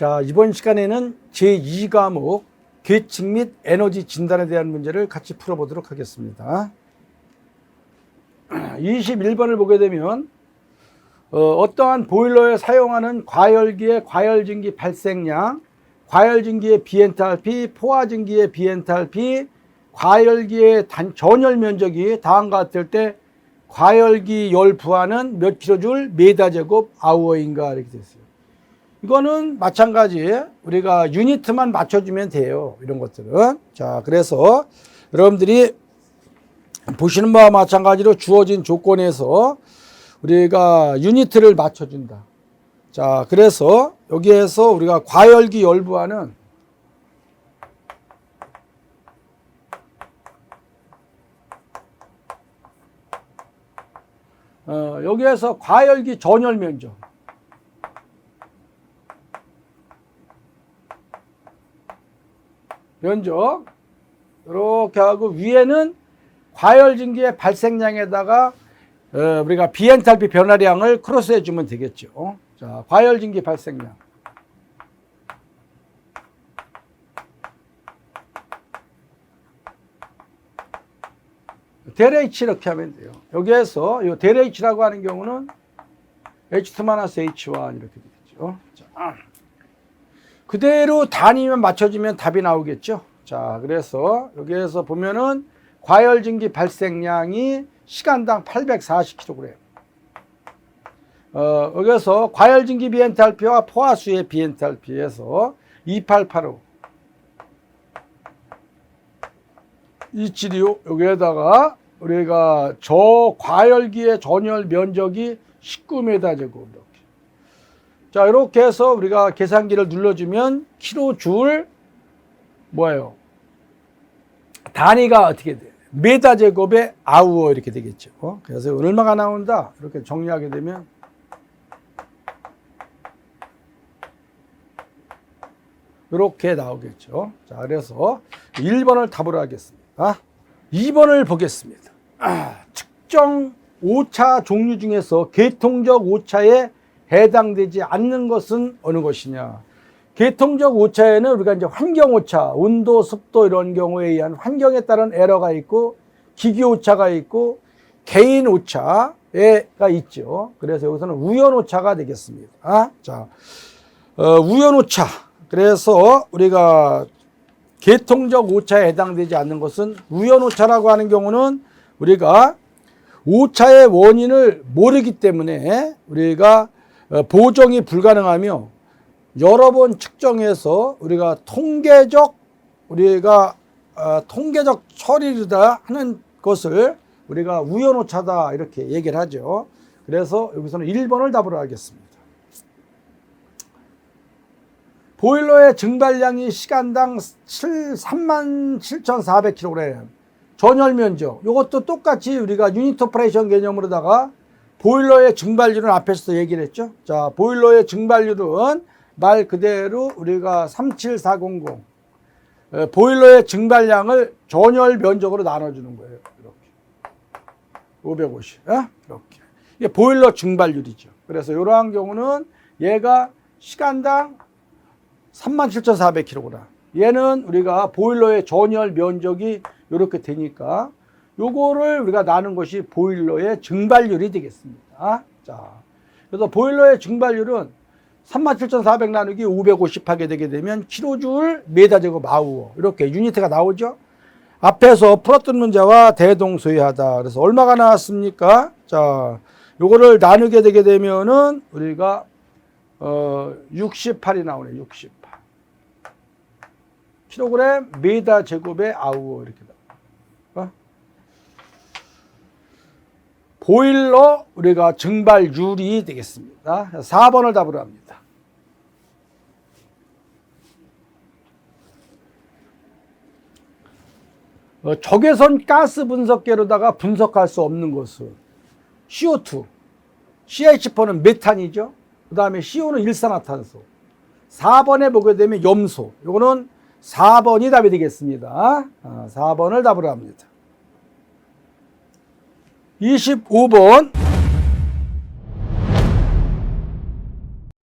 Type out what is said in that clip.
자, 이번 시간에는 제2과목 계측 및 에너지 진단에 대한 문제를 같이 풀어보도록 하겠습니다. 21번을 보게 되면 어, 떠한 보일러에 사용하는 과열기의 과열증기 발생량, 과열증기의 비엔탈피, 포화증기의 비엔탈피, 과열기의 단, 전열 면적이 다음과 같을 때 과열기 열 부하는 몇 킬로줄 메다 제곱 아우어인가 이렇게 됐어요. 이거는 마찬가지 우리가 유니트만 맞춰주면 돼요. 이런 것들은. 자, 그래서 여러분들이 보시는 바와 마찬가지로 주어진 조건에서 우리가 유니트를 맞춰준다. 자, 그래서 여기에서 우리가 과열기 열부하는 어, 여기에서 과열기 전열 면적 면적 이렇게 하고 위에는 과열 증기의 발생량에다가 어, 우리가 비엔탈피 변화량을 크로스해 주면 되겠죠. 자, 과열 증기 발생량. 델H 이렇게 하면 돼요. 여기에서 이 델H라고 하는 경우는 H2-H1 이렇게 되겠죠. 자, 그대로 단위만 맞춰주면 답이 나오겠죠. 자, 그래서 여기에서 보면은 과열 증기 발생량이 시간당 840kg. 어, 여기서 과열 증기 비엔탈피와 포화수의 비엔탈피에서 2885 276 여기에다가 우리가 저 과열기의 전열 면적이 19m 제곱 이렇게. 자 이렇게 해서 우리가 계산기를 눌러주면 킬로줄 뭐예요? 단위가 어떻게 돼? 메다 제곱에 아우어 이렇게 되겠죠. 어? 그래서 얼마가 나온다 이렇게 정리하게 되면 이렇게 나오겠죠. 자, 그래서 1번을 답으로 하겠습니다. 2번을 보겠습니다. 아, 측정 오차 종류 중에서 계통적 오차에 해당되지 않는 것은 어느 것이냐? 계통적 오차에는 우리가 이제 환경 오차, 온도, 습도 이런 경우에 의한 환경에 따른 에러가 있고 기기 오차가 있고 개인 오차가 있죠. 그래서 여기서는 우연 오차가 되겠습니다. 자, 어, 우연 오차. 그래서 우리가 계통적 오차에 해당되지 않는 것은 우연 오차라고 하는 경우는 우리가 오차의 원인을 모르기 때문에 우리가 어, 보정이 불가능하며 여러 번 측정해서 우리가 통계적 우리가 어, 통계적 처리다 하는 것을 우리가 우연 오차다 이렇게 얘기를 하죠. 그래서 여기서는 1번을 답으로 하겠습니다. 보일러의 증발량이 시간당 7, 37,400kg. 전열 면적. 이것도 똑같이 우리가 유니트 오퍼레이션 개념으로다가 보일러의 증발률은 앞에서 얘기를 했죠. 자, 보일러의 증발률은 말 그대로 우리가 37400. 에, 보일러의 증발량을 전열 면적으로 나눠주는 거예요. 이렇게. 550. 에? 이렇게. 이게 보일러 증발률이죠. 그래서 이러한 경우는 얘가 시간당 37,400kg. 얘는 우리가 보일러의 전열 면적이 이렇게 되니까 요거를 우리가 나눈 것이 보일러의 증발률이 되겠습니다. 자, 그래서 보일러의 증발률은 37,400 나누기 550 하게 되게 되면 킬로줄 메다 제곱 아우어 이렇게 유니트가 나오죠. 앞에서 풀었던 문제와 대동소이하다. 그래서 얼마가 나왔습니까? 자, 요거를 나누게 되게 되면은 우리가 어 68이 나오네. 68. 킬로그램 메다 제곱에 아우어 이렇게 나와. 어? 보일러 우리가 증발율이 되겠습니다. 4번을 답으로 합니다. 어, 적외선 가스 분석계로다가 분석할 수 없는 것은 CO2, CH4는 메탄이죠. 그 다음에 CO는 일산화탄소. 4번에 보게 되면 염소. 요거는 4번이 답이 되겠습니다. 4번을 답으로 합니다. 25번